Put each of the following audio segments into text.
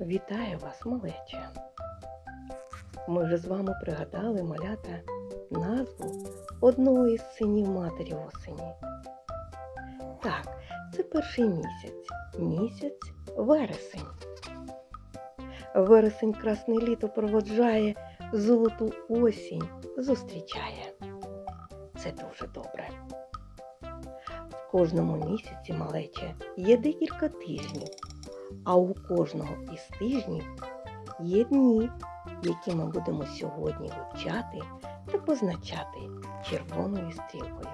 Вітаю вас, малече! Ми вже з вами пригадали малята назву одного із синів матері осені. Так, це перший місяць, місяць вересень. Вересень красне літо проводжає, золоту осінь зустрічає. Це дуже добре. В кожному місяці малече є декілька тижнів, а у кожного із тижнів є дні, які ми будемо сьогодні вивчати та позначати червоною стрілкою.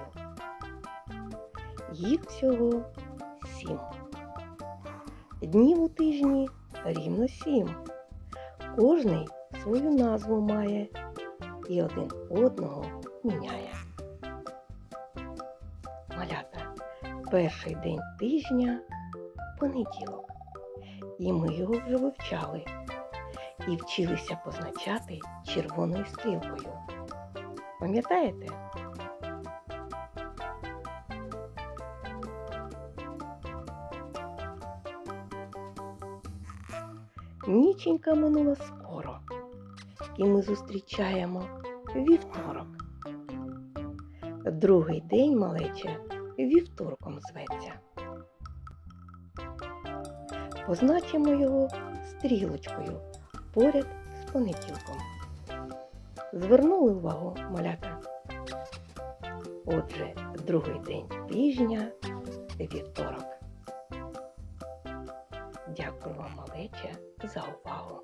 Їх всього сім. Днів у тижні рівно сім. Кожний свою назву має і один одного міняє. Малята, перший день тижня понеділок. І ми його вже вивчали і вчилися позначати червоною стрілкою. Пам'ятаєте? Ніченька минула скоро, і ми зустрічаємо вівторок. Другий день малече вівторком зветься. Позначимо його стрілочкою поряд з понеділком. Звернули увагу малята. Отже, другий день тижня вівторок. Дякую вам, малече, за увагу.